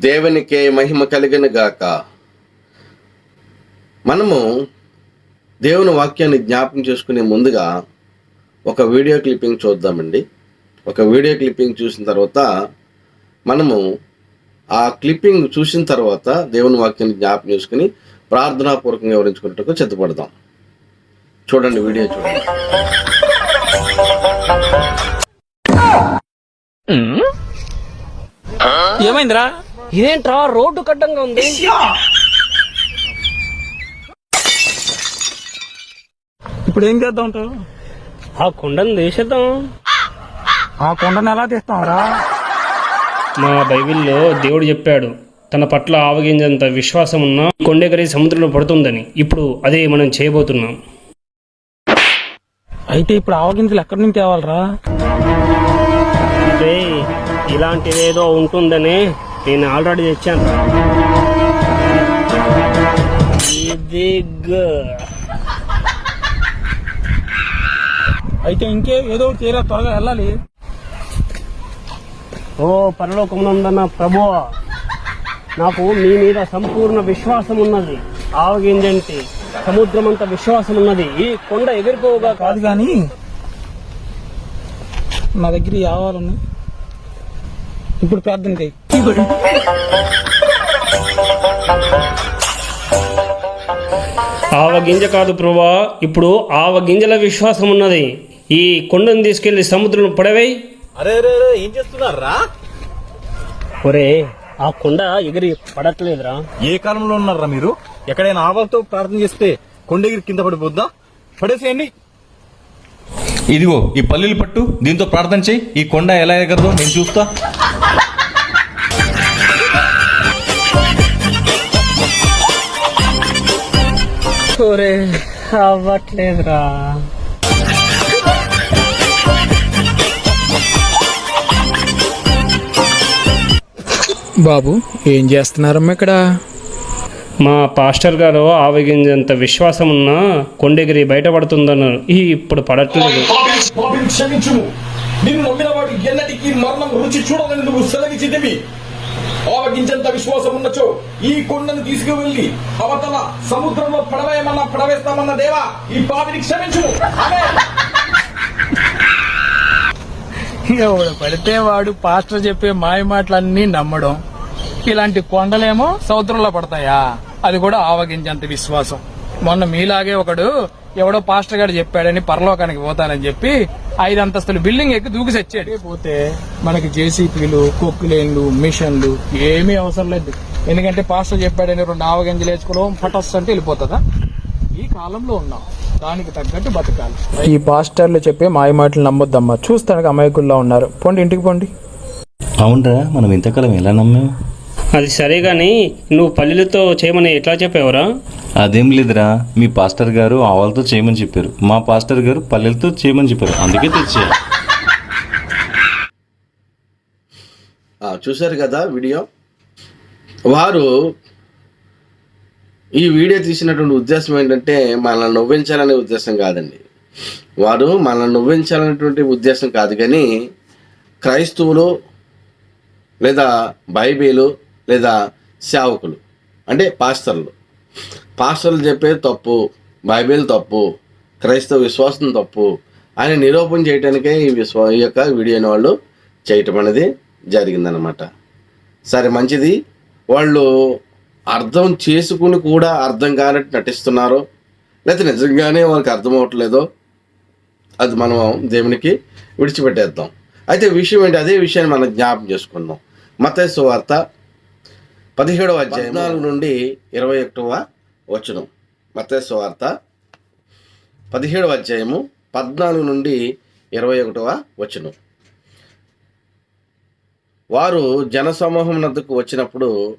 దేవునికే మహిమ కలిగిన గాక. మనము దేవుని వాక్యాన్ని జ్ఞాపకం చేసుకునే ముందుగా ఒక వీడియో క్లిప్పింగ్ చూద్దామండి. ఒక వీడియో క్లిప్పింగ్ చూసిన తర్వాత మనము ఆ క్లిప్పింగ్ చూసిన తర్వాత దేవుని వాక్యాన్ని జ్ఞాపకం చేసుకుని ప్రార్థనాపూర్వకంగా వివరించుకున్నట్టుకు సిద్ధపడదాం. చూడండి వీడియో చూడండి. ఏమైందిరా? ఇదేంట్రా? రోడ్డు కడ్డంగా ఉంది. ఇప్పుడు ఏం చేద్దాం అంటావు ఆ కొండను తీసేద్దాం. ఆ కొండను ఎలా తీస్తాంరా? మా బైబిల్లో దేవుడు చెప్పాడు తన పట్ల ఆవగింజంత విశ్వాసం ఉన్న కొండెగరి సముద్రంలో పడుతుందని. ఇప్పుడు అదే మనం చేయబోతున్నాం. అయితే ఇప్పుడు ఆవగింజలు ఎక్కడి నుంచి తేవాలరా? ఇలాంటిదేదో ఉంటుందని నేను ఆల్రెడీ తెచ్చాను. ఇదిగో. అయితే ఇంకే ఏదో చేయరా త్వరగా వెళ్ళాలి. ఓ పరలోకమునందన్న ప్రభు నాకు మీ మీద సంపూర్ణ విశ్వాసం ఉన్నది ఆవగింజంటే సముద్రమంత విశ్వాసం ఉన్నది ఈ కొండ ఎగిరిపోగా కాదు. కానీ నా దగ్గర ఆవాలను ఇప్పుడు ప్రార్థన చేయి. ఆవ గింజ కాదు ప్రభా ఇప్పుడు ఆవ గింజల విశ్వాసం ఉన్నది. ఈ కొండను తీసుకెళ్ళి సముద్రం పడవేయి అరే ఏం చేస్తున్నారా ఒరే ఆ కొండ ఎగిరి పడట్లేదురా. ఏ కాలంలో ఉన్నారా మీరు? ఎక్కడైనా ఆవాలతో ప్రార్థన చేస్తే కొండగిరి కింద పడిపోద్దా? పడేసేయండి. ఇదిగో ఈ పల్లీలు పట్టు దీంతో ప్రార్థన చేయి. ఈ కొండ ఎలా ఎగరదో నేను చూస్తా. ఒరే అవ్వట్లేదురా. బాబు ఏం చేస్తున్నారమ్మా ఇక్కడ? మా పాస్టర్ గారు ఆవగింజంత విశ్వాసం ఉన్నా కొండెగిరి బయటపడుతుందన్నారు. ఈ ఇప్పుడు పడట్లేదు. నిన్ను నమ్మిన వాడు ఎన్నటికీ మరణం రుచి చూడాలని నువ్వు సెలవిచ్చితివి. ఆవగించంత విశ్వాసం ఉన్నచో ఈ కొండను తీసుకువెళ్ళి అవతల సముద్రంలో పడవేయమన్నా పడవేస్తామన్న దేవా ఈ పాపిని క్షమించు ఎవడు పడితే వాడు పాస్టర్ చెప్పే మాయ మాటలన్నీ నమ్మడం. ఇలాంటి కొండలేమో సముద్రంలో పడతాయా? అది కూడా ఆవగించేంత విశ్వాసం. మొన్న మీలాగే ఒకడు ఎవడో పాస్టర్ గారు చెప్పాడని పరలోకానికి పోతానని చెప్పి ఐదు అంతస్తుల బిల్డింగ్ ఎక్కి దూకి తెచ్చాడు పోతే మనకి జేసీపీలు కొక్కులేన్లు మిషన్లు ఏమీ అవసరం లేదు. ఎందుకంటే పాస్టర్ చెప్పాడని రెండు ఆవగింజలు వేసుకోవడం ఫటస్ అంటే వెళ్ళిపోతుందా? ఈ కాలంలో ఉన్నాం. దానికి తగ్గట్టు బతకాలి. ఈ పాస్టర్లు చెప్పే మాయ మాటలు నమ్మొద్దమ్మా. చూస్తానికి అమాయకుల్లా ఉన్నారు. పోండి ఇంటికి పోండి. అవునరా మనం ఇంతకాలం ఎలా నమ్మాం? అది సరే గాని నువ్వు పల్లెలతో చేయమని ఎట్లా చెప్పావురా? అదేం లేదురా. మీ పాస్టర్ గారు ఆవాలతో చేయమని చెప్పారు. మా పాస్టర్ గారు పల్లెలతో చేయమని చెప్పారు. అందుకే తెచ్చా. ఆ, చూశారు కదా వీడియో? వారు ఈ వీడియో తీసినటువంటి ఉద్దేశం ఏంటంటే మనల్ని నవ్వించాలనే ఉద్దేశం కాదండి. వారు మనల్ని నవ్వించాలనేటువంటి ఉద్దేశం కాదు కానీ క్రైస్తవులు లేదా బైబిలు లేదా సేవకులు అంటే పాస్టర్లు. పాస్టర్లు చెప్పేది తప్పు బైబిల్ తప్పు క్రైస్తవ విశ్వాసం తప్పు అని నిరూపణ చేయడానికే ఈ విశ్వ ఈ యొక్క వీడియోని వాళ్ళు చేయటం అనేది జరిగిందనమాట సరే మంచిది. వాళ్ళు అర్థం చేసుకుని కూడా అర్థం కానట్టు నటిస్తున్నారు లేకపోతే నిజంగానే వాళ్ళకి అర్థం అవ్వట్లేదో అది మనం దేవునికి విడిచిపెట్టేద్దాం. అయితే విషయం ఏంటి? అదే విషయాన్ని మనం జ్ఞాపం చేసుకుందాం. మత వార్త పదిహేడవ అధ్యాయం నాలుగు నుండి ఇరవై ఒకటవ వచనం. మత వార్త పదిహేడవ అధ్యాయము పద్నాలుగు నుండి ఇరవై ఒకటవ వచనం. వారు జనసమూహం వద్దకు వచ్చినప్పుడు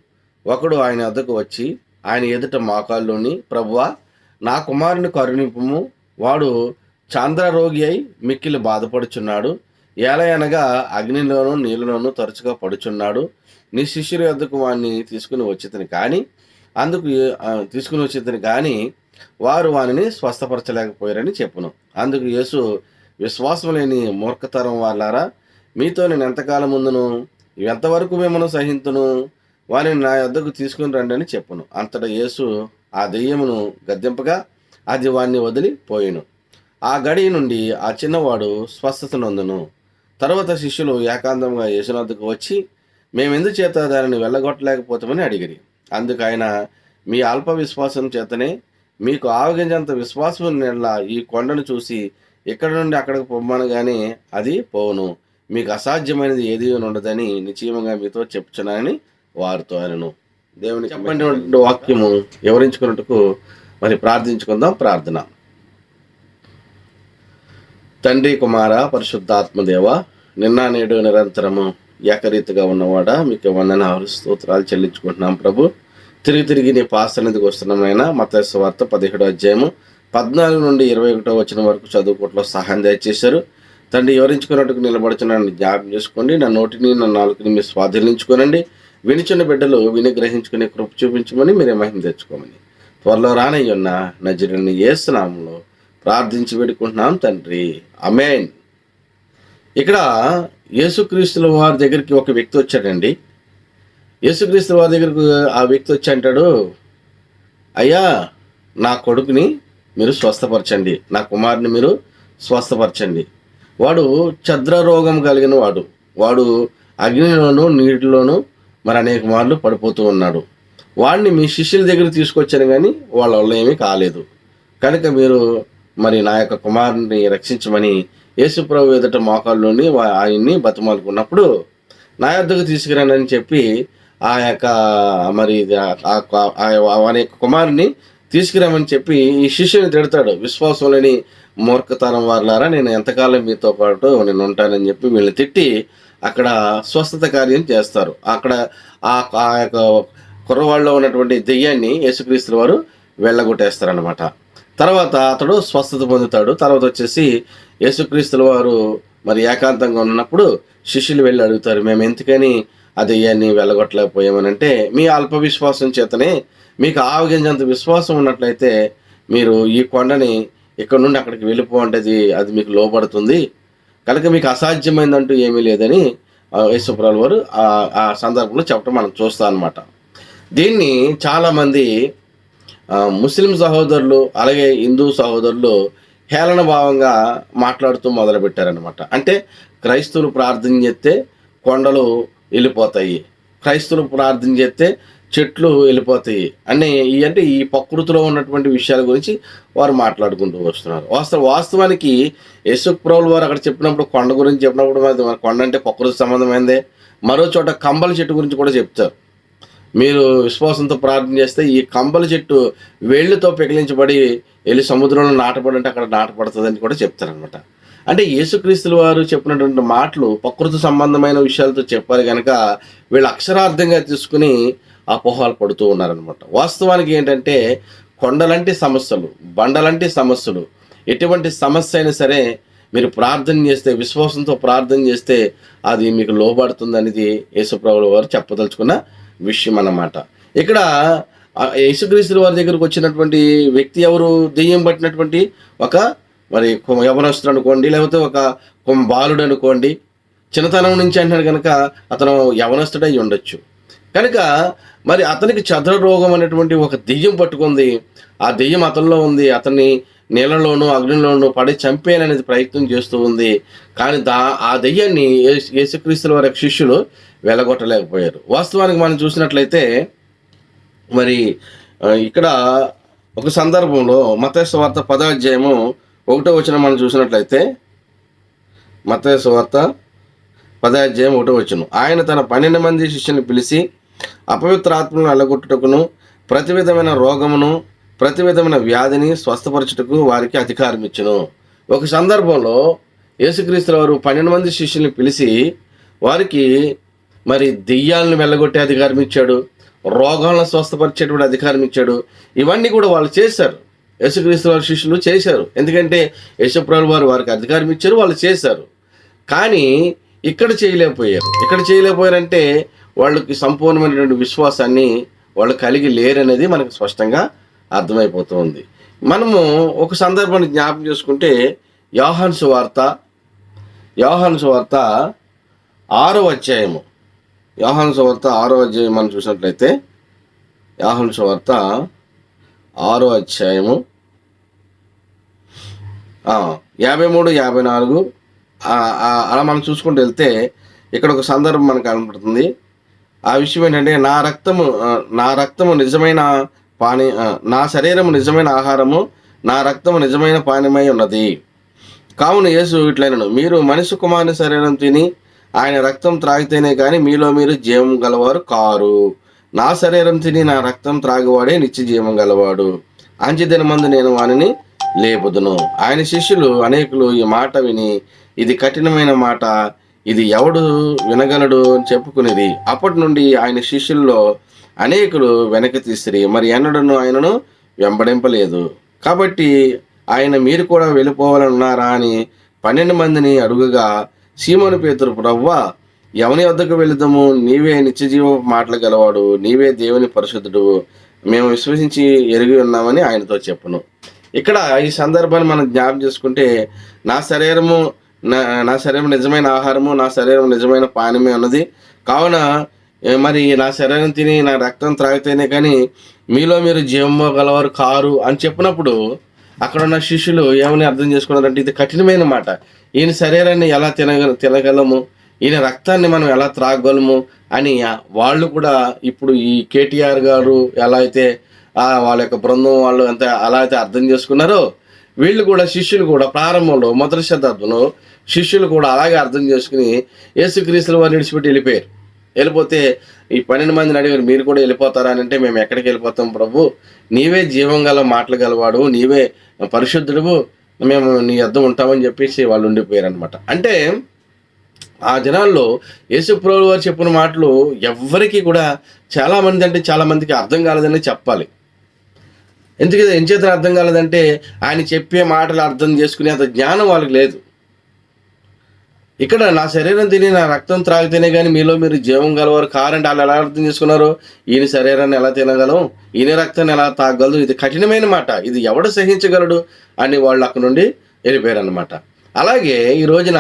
ఒకడు ఆయన వద్దకు వచ్చి ఆయన ఎదుట మోకాల్లోని ప్రభువా నా కుమారుని కరుణింపము వాడు చాంద్రరోగి అయి మిక్కిలి బాధపడుచున్నాడు ఏలయనగా అగ్నిలోనూ నీళ్ళలోనూ తరచుగా పడుచున్నాడు నీ శిష్యుల వద్దకు వాడిని తీసుకుని వచ్చేతని కానీ అందుకు తీసుకుని వచ్చేతని కానీ వారు వానిని స్వస్థపరచలేకపోయారని చెప్పును. అందుకు యేసు విశ్వాసం లేని మూర్ఖతరం వాళ్ళారా? మీతో నేను ఎంతకాలం ముందును ఎంతవరకు మిమ్మల్ని సహింతును? వారిని నా యొద్దకు తీసుకుని రండి అని చెప్పును. అంతటా యేసు ఆ దెయ్యమును గద్దెంపగా అది వారిని వదిలి పోయిను. ఆ గడి నుండి ఆ చిన్నవాడు స్వస్థత నొందును. తర్వాత శిష్యులు ఏకాంతంగా యేసునద్దకు వచ్చి మేమెందుకు చేత దానిని వెళ్ళగొట్టలేకపోతామని అడిగిరి. అందుకు ఆయన మీ అల్ప విశ్వాసం చేతనే మీకు ఆవగింజంత విశ్వాసం నెల ఈ కొండను చూసి ఇక్కడ నుండి అక్కడికి పొమ్మను కానీ అది పోవును. మీకు అసాధ్యమైనది ఏది ఉండదని నిశ్చయముగా మీతో చెప్తున్నానని వారితో అనను. దేవుని చెప్పినటువంటి వాక్యము వివరించుకున్నట్టుకు మరి ప్రార్థించుకుందాం ప్రార్థన. తండ్రి కుమార పరిశుద్ధాత్మదేవ నిన్న నేడు నిరంతరము ఏకరీతిగా ఉన్నవాడా మీకు వందనాలు స్తోత్రాలు చెల్లించుకుంటున్నాం ప్రభు. తిరిగి తిరిగి నీ పాసనిధికి వస్తున్నామైనా మత వార్త పదిహేడో అధ్యాయము పద్నాలుగు నుండి ఇరవై ఒకటో వచ్చిన వరకు చదువుకోవట్లో సహాయం దయచేశారు. తండ్రి వివరించుకున్నట్టుకు నిలబడుచున్నాను జ్ఞాపం చేసుకోండి. నా నోటిని నా నాలుగుని మీరు స్వాధీనించుకోనండి. వినిచున్న బిడ్డలు విని గ్రహించుకునే కృప చూపించమని మీరే మహిమ తెచ్చుకోమని. త్వరలో రానయ్యున్న నజరుని ఏసునామంలో ప్రార్థించి వేడుకుంటున్నాం తండ్రి. అమేన్ ఇక్కడ యేసుక్రీస్తుల వారి దగ్గరికి ఒక వ్యక్తి వచ్చాడండి. యేసుక్రీస్తుల వారి దగ్గరకు ఆ వ్యక్తి వచ్చి అంటాడు అయ్యా నా కొడుకుని మీరు స్వస్థపరచండి. నా కుమారుని మీరు స్వస్థపరచండి. వాడు ఛద్ర రోగం కలిగిన వాడు. వాడు అగ్నిలోను నీటిలోను మరి అనేక మార్లు పడిపోతూ ఉన్నాడు. వాడిని మీ శిష్యుల దగ్గర తీసుకొచ్చాను కానీ వాళ్ళ వల్ల ఏమీ కాలేదు. కనుక మీరు మరి నా యొక్క కుమారుని రక్షించమని యేసుప్రభు ఎదుట మోకాల్లోని ఆయన్ని బతిమాలుకున్నప్పుడు నా యొద్దకు తీసుకురానని చెప్పి ఆ యొక్క మరి ఆ- వాని యొక్క కుమారుని తీసుకురామని చెప్పి ఈ శిష్యుని తిడతాడు. విశ్వాసం లేని మూర్ఖతరం వారులారా నేను ఎంతకాలం మీతో పాటు నేను ఉంటానని చెప్పి వీళ్ళని తిట్టి అక్కడ స్వస్థత కార్యం చేస్తారు. అక్కడ ఆ ఆ యొక్క కుర్రవాళ్ళలో ఉన్నటువంటి దెయ్యాన్ని యేసుక్రీస్తు వారు వెళ్ళగొట్టేస్తారనమాట తర్వాత అతడు స్వస్థత పొందుతాడు. తర్వాత వచ్చేసి యేసుక్రీస్తుల వారు మరి ఏకాంతంగా ఉన్నప్పుడు శిష్యులు వెళ్ళి అడుగుతారు మేము ఎందుకని ఆ దెయ్యాన్ని వెళ్ళగొట్టలేకపోయామని అంటే మీ అల్ప విశ్వాసం చేతనే మీకు ఆవగించంత విశ్వాసం ఉన్నట్లయితే మీరు ఈ కొండని ఇక్కడ నుండి అక్కడికి వెళ్ళిపోంటది అది మీకు లోపడుతుంది కనుక మీకు అసాధ్యమైందంటూ ఏమీ లేదని ఆ, వారు ఆ- సందర్భంలో చెప్పడం మనం చూస్తాం అనమాట దీన్ని చాలామంది ముస్లిం సహోదరులు అలాగే హిందూ సహోదరులు హేళన భావంగా మాట్లాడుతూ మొదలుపెట్టారనమాట అంటే క్రైస్తవులు ప్రార్థన చేస్తే కొండలు వెళ్ళిపోతాయి. క్రైస్తవులు ప్రార్థన చేస్తే చెట్లు వెళ్ళిపోతాయి అని ఈ అంటే ఈ ప్రకృతిలో ఉన్నటువంటి విషయాల గురించి వారు మాట్లాడుకుంటూ వస్తున్నారు. వాస్తవ వాస్తవానికి యశుక్ ప్రభులు వారు అక్కడ చెప్పినప్పుడు కొండ గురించి చెప్పినప్పుడు కొండ అంటే ప్రకృతి సంబంధమైందే. మరో చోట కంబల చెట్టు గురించి కూడా చెప్తారు. మీరు విశ్వాసంతో ప్రార్థన చేస్తే ఈ కంబల చెట్టు వేళ్ళతో పెకిలించబడి వెళ్ళి సముద్రంలో నాటపడంటే అక్కడ నాటపడుతుందని కూడా చెప్తారనమాట అంటే యేసుక్రీస్తుల వారు చెప్పినటువంటి మాటలు ప్రకృతి సంబంధమైన విషయాలతో చెప్పారు కనుక వీళ్ళు అక్షరార్థంగా తీసుకుని అపోహాలు పడుతూ ఉన్నారనమాట వాస్తవానికి ఏంటంటే కొండలంటి సమస్యలు బండలంటి సమస్యలు ఎటువంటి సమస్య అయినా సరే మీరు ప్రార్థన చేస్తే విశ్వాసంతో ప్రార్థన చేస్తే అది మీకు లోబడుతుంది అనేది యేసుప్రభుల వారు చెప్పదలుచుకున్న విషయం అన్నమాట ఇక్కడ ఆ యేసుక్రీస్తుల వారి దగ్గరకు వచ్చినటువంటి వ్యక్తి ఎవరు? దెయ్యం పట్టినటువంటి ఒక మరి యవనస్తుడు అనుకోండి లేకపోతే ఒక బాలుడు అనుకోండి. చిన్నతనం నుంచి అంటున్నాడు కనుక అతను యవనస్తుడై ఉండొచ్చు. కనుక మరి అతనికి చదర రోగం అనేటువంటి ఒక దెయ్యం పట్టుకుంది. ఆ దెయ్యం అతనిలో ఉంది. అతన్ని నీళ్ళలోనూ అగ్నిలోనూ పడి చంపేయాలనేది ప్రయత్నం చేస్తూ ఉంది. కానీ దా ఆ దెయ్యాన్ని యేసుక్రీస్తుల వారి శిష్యులు వెళ్ళగొట్టలేకపోయారు వాస్తవానికి మనం చూసినట్లయితే మరి ఇక్కడ ఒక సందర్భంలో మతేశ్వ వార్త పదాధ్యాయము ఒకటో వచ్చిన మనం చూసినట్లయితే మతేశ్వ వార్త పదాధ్యాయం ఒకటో వచ్చును ఆయన తన పన్నెండు మంది శిష్యుని పిలిచి అపవిత్ర ఆత్మలను అలగొట్టుటకును ప్రతి విధమైన రోగమును ప్రతి విధమైన వ్యాధిని స్వస్థపరచుటకు వారికి అధికారం ఇచ్చును. ఒక సందర్భంలో యేసుక్రీస్తుల వారు పన్నెండు మంది శిష్యుల్ని పిలిచి వారికి మరి దెయ్యాలను వెళ్ళగొట్టే అధికారం ఇచ్చాడు రోగాలను స్వస్థపరిచేటువంటి అధికారం ఇచ్చాడు. ఇవన్నీ కూడా వాళ్ళు చేశారు. యేసుక్రీస్తు వారి శిష్యులు చేశారు. ఎందుకంటే యశప్రాలు వారు వారికి అధికారం ఇచ్చారు వాళ్ళు చేశారు. కానీ ఇక్కడ చేయలేకపోయారు. ఇక్కడ చేయలేకపోయారంటే వాళ్ళకి సంపూర్ణమైనటువంటి విశ్వాసాన్ని వాళ్ళు కలిగి లేరనేది మనకు స్పష్టంగా అర్థమైపోతుంది. మనము ఒక సందర్భాన్ని జ్ఞాపకం చేసుకుంటే యోహాను సువార్త యోహాను సువార్త ఆరో అధ్యాయము. యాహాను సువార్త ఆరో అధ్యాయం మనం చూసినట్లయితే యాహాను సువార్త ఆరో అధ్యాయము. యాభై మూడు యాభై నాలుగు. అలా మనం చూసుకుంటూ వెళ్తే ఇక్కడ ఒక సందర్భం మనకు కనపడుతుంది ఆ విషయం ఏంటంటే నా రక్తము నా రక్తము నిజమైన పాని నా శరీరము నిజమైన ఆహారము నా రక్తము నిజమైన పానీయమై ఉన్నది. కావున యేసు ఇట్లైనను మీరు మనిషి కుమారుని శరీరం తిని ఆయన రక్తం త్రాగితేనే కానీ మీలో మీరు జీవం గలవారు కారు. నా శరీరం తిని నా రక్తం త్రాగివాడే నిత్య జీవం గలవాడు. అంచెదిన మందు నేను వానిని లేపుదును. ఆయన శిష్యులు అనేకులు ఈ మాట విని ఇది కఠినమైన మాట ఇది ఎవడు వినగలడు అని చెప్పుకునేది. అప్పటి నుండి ఆయన శిష్యుల్లో అనేకులు వెనక్కి తీసిరి. మరి ఎన్నడను ఆయనను వెంబడింపలేదు. కాబట్టి ఆయన మీరు కూడా వెళ్ళిపోవాలన్నారా అని పన్నెండు మందిని అడుగుగా సీమోను పేతురు ప్రవ్వ ఎవని వద్దకు వెళుదాము? నీవే నిత్యజీవ మాటలు గలవాడు. నీవే దేవుని పరిశుద్ధుడు. మేము విశ్వసించి ఎరిగి ఉన్నామని ఆయనతో చెప్పును. ఇక్కడ ఈ సందర్భాన్ని మనం జ్ఞాపం చేసుకుంటే నా శరీరము నా నా శరీరం నిజమైన ఆహారము నా శరీరం నిజమైన పానీయమే ఉన్నది కావున మరి నా శరీరం తిని నా రక్తం త్రాగితేనే కానీ మీలో మీరు జీవము గలవారు కారు అని చెప్పినప్పుడు అక్కడ ఉన్న శిష్యులు ఏమని అర్థం చేసుకున్నారంటే ఇది కఠినమైన మాట. ఈయన శరీరాన్ని ఎలా తినగ తినగలము? ఈయన రక్తాన్ని మనం ఎలా త్రాగగలము? అని వాళ్ళు కూడా ఇప్పుడు ఈ కేటీఆర్ గారు ఎలా అయితే వాళ్ళ యొక్క బృందం వాళ్ళు ఎంత అలా అయితే అర్థం చేసుకున్నారో వీళ్ళు కూడా శిష్యులు కూడా ప్రారంభంలో మొదటి శతాబ్దంలో శిష్యులు కూడా అలాగే అర్థం చేసుకుని యేసుక్రీస్తులు వారిని విడిచిపెట్టి వెళ్ళిపోయారు. వెళ్ళిపోతే ఈ పన్నెండు మందిని అడిగారు మీరు కూడా వెళ్ళిపోతారా? అని అంటే మేము ఎక్కడికి వెళ్ళిపోతాం ప్రభు? నీవే జీవం గల మాటలు గలవాడు నీవే పరిశుద్ధుడు మేము నీ అద్దం ఉంటామని చెప్పేసి వాళ్ళు ఉండిపోయారు అనమాట అంటే ఆ జనాల్లో యేసుప్రభు వారు చెప్పిన మాటలు ఎవ్వరికి కూడా చాలా మంది అంటే చాలామందికి అర్థం కాలేదని చెప్పాలి. ఎందుకు? ఎంచేత అర్థం కాలేదంటే ఆయన చెప్పే మాటలు అర్థం చేసుకునే అంత జ్ఞానం వాళ్ళకి లేదు. ఇక్కడ నా శరీరం తిని నా రక్తం త్రాగితేనే కానీ మీలో మీరు జీవం గలవారు. కారంటే వాళ్ళు ఎలా అర్థం చేసుకున్నారు? ఈయన శరీరాన్ని ఎలా తినగలం? ఈయన రక్తాన్ని ఎలా తాగలదు? ఇది కఠినమైన మాట. ఇది ఎవడు సహించగలడు? అని వాళ్ళు అక్కడ నుండి వెళ్ళిపోయారు అనమాట అలాగే ఈ రోజున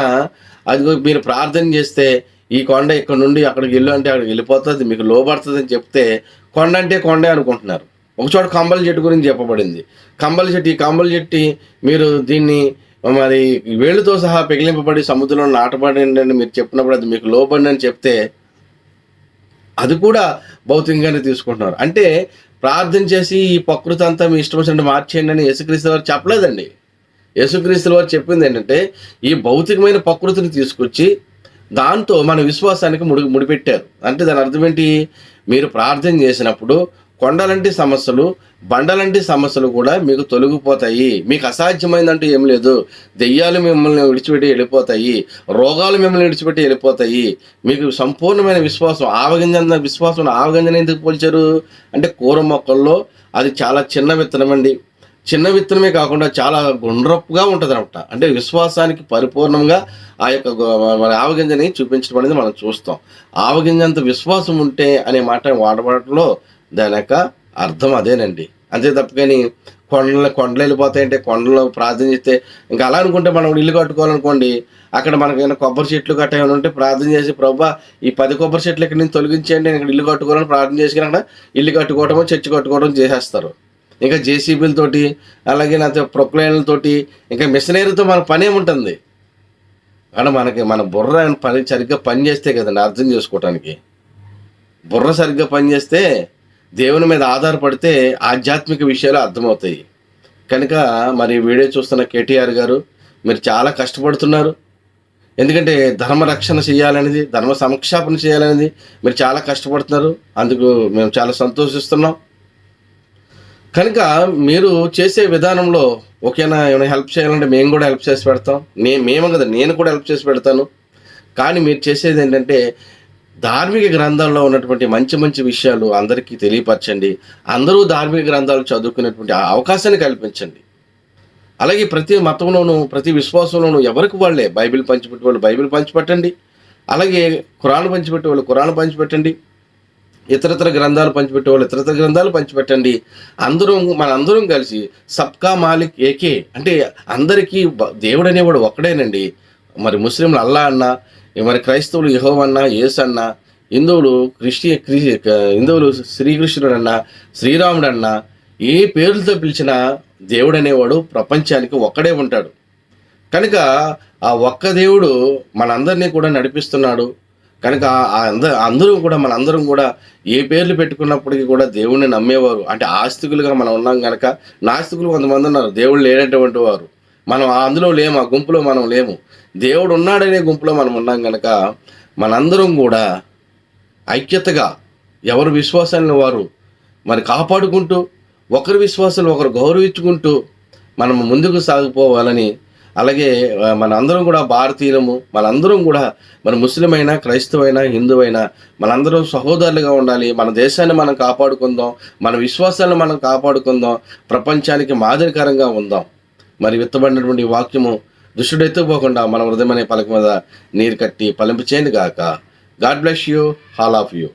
అది మీరు ప్రార్థన చేస్తే ఈ కొండ ఇక్కడ నుండి అక్కడికి వెళ్ళు అంటే అక్కడికి వెళ్ళిపోతుంది. మీకు లోబడుతుంది అని చెప్తే కొండ అంటే కొండే అనుకుంటున్నారు. ఒక చోట కంబల చెట్టు గురించి చెప్పబడింది. కంబల చెట్టు ఈ కంబల చెట్టు మీరు దీన్ని మరి వేళ్ళతో సహా పెగిలింపబడి సముద్రంలో నాటబడండి అని మీరు చెప్పినప్పుడు అది మీకు లోబడి అని చెప్తే అది కూడా భౌతికంగానే తీసుకుంటున్నారు. అంటే ప్రార్థన చేసి ఈ ప్రకృతి అంతా మీ ఇష్టం వచ్చినట్టు మార్చేయండి అని యేసుక్రీస్తు వారు చెప్పలేదండి. యేసుక్రీస్తుల వారు చెప్పింది ఏంటంటే ఈ భౌతికమైన ప్రకృతిని తీసుకొచ్చి దాంతో మన విశ్వాసానికి ముడి ముడిపెట్టారు. అంటే దాని అర్థం ఏంటి? మీరు ప్రార్థన చేసినప్పుడు కొండలంటి సమస్యలు బండలంటి సమస్యలు కూడా మీకు తొలగిపోతాయి. మీకు అసాధ్యమైందంటూ ఏం లేదు. దెయ్యాలు మిమ్మల్ని విడిచిపెట్టి వెళ్ళిపోతాయి. రోగాలు మిమ్మల్ని విడిచిపెట్టి వెళ్ళిపోతాయి. మీకు సంపూర్ణమైన విశ్వాసం ఆవగింజన విశ్వాసం ఆవగింజన ఎందుకు పోల్చారు? అంటే కూర మొక్కల్లో అది చాలా చిన్న విత్తనం అండి. చిన్న విత్తనమే కాకుండా చాలా గుండ్రపుగా ఉంటుంది అనమాట అంటే విశ్వాసానికి పరిపూర్ణంగా ఆ యొక్క మన ఆవగింజని చూపించడం అనేది మనం చూస్తాం. ఆవగింజంత విశ్వాసం ఉంటే అనే మాట వాడబడటంలో దాని యొక్క అర్థం అదేనండి. అంతే తప్ప కానీ కొండలు కొండలు వెళ్ళిపోతాయంటే కొండలో ప్రార్థన చేస్తే ఇంకా అలా అనుకుంటే మనం ఇల్లు కట్టుకోవాలనుకోండి అక్కడ మనకైనా కొబ్బరి చెట్లు గట్ట ఏమైనా ఉంటే ప్రార్థన చేసి ప్రభా ఈ పది కొబ్బరి చెట్లు ఇక్కడ నుంచి తొలగించేయండి నేను ఇక్కడ ఇల్లు కట్టుకోవాలని ప్రార్థన చేసి అక్కడ ఇల్లు కట్టుకోవటమో చర్చి కట్టుకోవడం చేసేస్తారు. ఇంకా జేసీబీలతోటి అలాగే నాతో ప్రొక్లైన్లతోటి ఇంకా మిషనరీతో మన పని ఏముంటుంది? అక్కడ మనకి మన బుర్ర పని సరిగ్గా పని చేస్తే కదండి అర్థం చేసుకోవటానికి. బుర్ర సరిగ్గా పనిచేస్తే దేవుని మీద ఆధారపడితే ఆధ్యాత్మిక విషయాలు అర్థమవుతాయి. కనుక మరి వీడియో చూస్తున్న కేటీఆర్ గారు మీరు చాలా కష్టపడుతున్నారు. ఎందుకంటే ధర్మ రక్షణ చేయాలనేది ధర్మ సంక్షేపణ చేయాలనేది మీరు చాలా కష్టపడుతున్నారు. అందుకు మేము చాలా సంతోషిస్తున్నాం. కనుక మీరు చేసే విధానంలో ఓకేనా ఏమైనా హెల్ప్ చేయాలంటే మేము కూడా హెల్ప్ చేసి పెడతాం. నే మేము కదా నేను కూడా హెల్ప్ చేసి పెడతాను. కానీ మీరు చేసేది ఏంటంటే ధార్మిక గ్రంథాల్లో ఉన్నటువంటి మంచి మంచి విషయాలు అందరికీ తెలియపరచండి. అందరూ ధార్మిక గ్రంథాలు చదువుకునేటువంటి అవకాశాన్ని కల్పించండి. అలాగే ప్రతి మతంలోనూ ప్రతి విశ్వాసంలోనూ ఎవరికి వాళ్ళే? బైబిల్ పంచిపెట్టే వాళ్ళు బైబిల్ పంచిపెట్టండి. అలాగే ఖురాన్ పంచిపెట్టే వాళ్ళు ఖురాన్ పంచిపెట్టండి. ఇతరతర గ్రంథాలు పంచిపెట్టే వాళ్ళు ఇతరతర గ్రంథాలు పంచిపెట్టండి. అందరం మనందరం కలిసి సబ్కా మాలిక్ ఏకే అంటే అందరికీ దేవుడు అనేవాడు ఒక్కడేనండి. మరి ముస్లింలు అల్లా అన్నా మరి క్రైస్తవులు యహోవ్ అన్నా అన్నా హిందువులు క్రిస్టియ హిందువులు శ్రీకృష్ణుడన్నా శ్రీరాముడన్నా ఏ పేర్లతో పిలిచినా దేవుడు అనేవాడు ప్రపంచానికి ఒక్కడే ఉంటాడు. కనుక ఆ ఒక్క దేవుడు మనందరినీ కూడా నడిపిస్తున్నాడు. కనుక ఆ అంద అందరూ కూడా మనందరం కూడా ఏ పేర్లు పెట్టుకున్నప్పటికీ కూడా దేవుణ్ణి నమ్మేవారు. అంటే ఆస్తికులుగా మనం ఉన్నాం కనుక నాస్తికులు కొంతమంది ఉన్నారు. దేవుడు లేనటువంటి వారు. మనం అందులో లేము ఆ గుంపులో మనం లేము. దేవుడు ఉన్నాడనే గుంపులో మనం ఉన్నాం కనుక మనందరం కూడా ఐక్యతగా ఎవరు విశ్వాసాలను వారు మరి కాపాడుకుంటూ ఒకరి విశ్వాసాలు ఒకరు గౌరవించుకుంటూ మనం ముందుకు సాగిపోవాలని అలాగే మనందరం కూడా భారతీయులము మనందరం కూడా మన ముస్లిం అయినా క్రైస్తవైనా హిందువైనా మనందరం సహోదరులుగా ఉండాలి. మన దేశాన్ని మనం కాపాడుకుందాం మన విశ్వాసాలను మనం కాపాడుకుందాం ప్రపంచానికి మాదిరికరంగా ఉందాం. మరి విత్తబడినటువంటి వాక్యము దుష్టుడైతే పోకుండా మన హృదయం అనే పలక మీద నీరు కట్టి పలింపు చేయను గాక. God bless you all of you.